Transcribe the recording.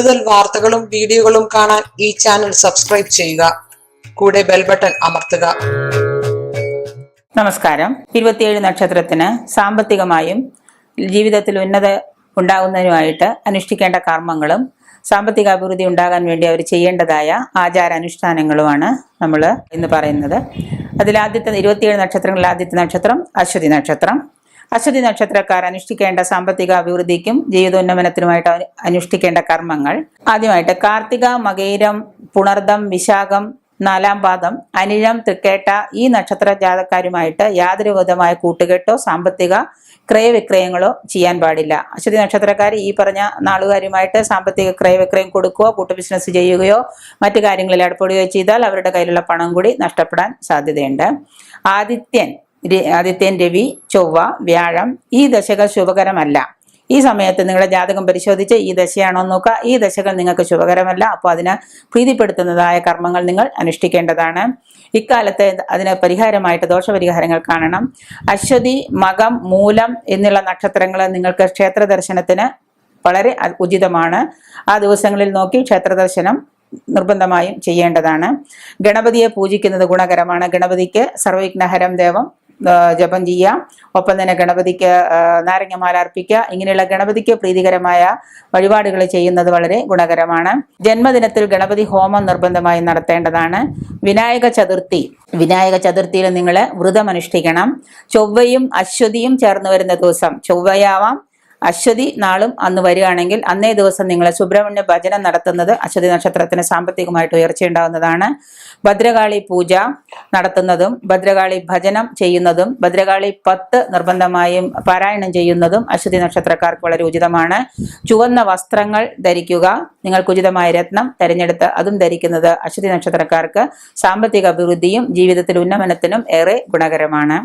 കൂടുതൽ വാർത്തകളും വീഡിയോകളും കാണാൻ ഈ ചാനൽ സബ്സ്ക്രൈബ് ചെയ്യുക. കൂടെ ബെൽ ബട്ടൺ അമർത്തുക. നമസ്കാരം. ഇരുപത്തിയേഴ് നക്ഷത്രത്തിന് സാമ്പത്തികമായും ജീവിതത്തിൽ ഉന്നത ഉണ്ടാകുന്നതിനുമായിട്ട് അനുഷ്ഠിക്കേണ്ട കർമ്മങ്ങളും സാമ്പത്തിക അഭിവൃദ്ധി ഉണ്ടാകാൻ വേണ്ടി അവർ ചെയ്യേണ്ടതായ ആചാര അനുഷ്ഠാനങ്ങളുമാണ് നമ്മൾ ഇന്ന് പറയുന്നത്. അതിലാദ്യത്തെ ഇരുപത്തിയേഴ് നക്ഷത്രങ്ങളിൽ ആദ്യത്തെ നക്ഷത്രം അശ്വതി നക്ഷത്രം. അശ്വതി നക്ഷത്രക്കാർ അനുഷ്ഠിക്കേണ്ട സാമ്പത്തിക അഭിവൃദ്ധിക്കും ജീവിതോന്നമനത്തിനുമായിട്ട് അനുഷ്ഠിക്കേണ്ട കർമ്മങ്ങൾ. ആദ്യമായിട്ട് കാർത്തിക മകൈരം പുണർദം വിശാഖം നാലാം പാദം അനിഴം തൃക്കേട്ട ഈ നക്ഷത്ര ജാതക്കാരുമായിട്ട് യാതൊരു വിധമായ കൂട്ടുകെട്ടോ സാമ്പത്തിക ക്രയവിക്രയങ്ങളോ ചെയ്യാൻ പാടില്ല. അശ്വതി നക്ഷത്രക്കാർ ഈ പറഞ്ഞ നാളുകാരുമായിട്ട് സാമ്പത്തിക ക്രയവിക്രയം കൊടുക്കുകയോ കൂട്ടു ബിസിനസ് ചെയ്യുകയോ മറ്റു കാര്യങ്ങളിൽ ഏർപ്പെടുകയോ ചെയ്താൽ അവരുടെ കയ്യിലുള്ള പണം കൂടി നഷ്ടപ്പെടാൻ സാധ്യതയുണ്ട്. ആദിത്യൻ ആദിത്യൻ രവി ചൊവ്വ വ്യാഴം ഈ ദശകൾ ശുഭകരമല്ല. ഈ സമയത്ത് നിങ്ങളുടെ ജാതകം പരിശോധിച്ച് ഈ ദശയാണോ നോക്കുക. ഈ ദശകൾ നിങ്ങൾക്ക് ശുഭകരമല്ല. അപ്പോൾ അതിന് പ്രീതിപ്പെടുത്തുന്നതായ കർമ്മങ്ങൾ നിങ്ങൾ അനുഷ്ഠിക്കേണ്ടതാണ്. ഇക്കാലത്ത് അതിന് പരിഹാരമായിട്ട് ദോഷപരിഹാരങ്ങൾ കാണണം. അശ്വതി മകം മൂലം എന്നുള്ള നക്ഷത്രങ്ങൾ നിങ്ങൾക്ക് ക്ഷേത്ര ദർശനത്തിന് വളരെ ഉചിതമാണ്. ആ ദിവസങ്ങളിൽ നോക്കി ക്ഷേത്ര ദർശനം നിർബന്ധമായും ചെയ്യേണ്ടതാണ്. ഗണപതിയെ പൂജിക്കുന്നത് ഗുണകരമാണ്. ഗണപതിക്ക് സർവവിഘ്നഹരം ദേവം ജപം ചെയ്യാം. ഒപ്പം തന്നെ ഗണപതിക്ക് നാരങ്ങമാല അർപ്പിക്കുക. ഇങ്ങനെയുള്ള ഗണപതിക്ക് പ്രീതികരമായ വഴിപാടുകൾ ചെയ്യുന്നത് വളരെ ഗുണകരമാണ്. ജന്മദിനത്തിൽ ഗണപതി ഹോമം നിർബന്ധമായും നടത്തേണ്ടതാണ്. വിനായക ചതുർത്ഥി വിനായക ചതുർത്ഥിയിൽ നിങ്ങൾ വ്രതം അനുഷ്ഠിക്കണം ചൊവ്വയും അശ്വതിയും ചേർന്ന് വരുന്ന ദിവസം ചൊവ്വയാവാം. അശ്വതി നാളും അന്ന് വരികയാണെങ്കിൽ അന്നേ ദിവസം നിങ്ങൾ സുബ്രഹ്മണ്യ ഭജനം നടത്തുന്നത് അശ്വതി നക്ഷത്രത്തിന് സാമ്പത്തികമായിട്ട് ഉയർച്ചയുണ്ടാകുന്നതാണ് ഭദ്രകാളി പൂജ നടത്തുന്നതും ഭദ്രകാളി ഭജനം ചെയ്യുന്നതും ഭദ്രകാളി പത്ത് നിർബന്ധമായും പാരായണം ചെയ്യുന്നതും അശ്വതി നക്ഷത്രക്കാർക്ക് വളരെ ഉചിതമാണ്. ചുവന്ന വസ്ത്രങ്ങൾ ധരിക്കുക നിങ്ങൾക്ക് ഉചിതമായ രത്നം തെരഞ്ഞെടുത്ത് അതും ധരിക്കുന്നത് അശ്വതി നക്ഷത്രക്കാർക്ക് സാമ്പത്തിക അഭിവൃദ്ധിയും ജീവിതത്തിൽ ഉന്നമനത്തിനും ഏറെ ഗുണകരമാണ്.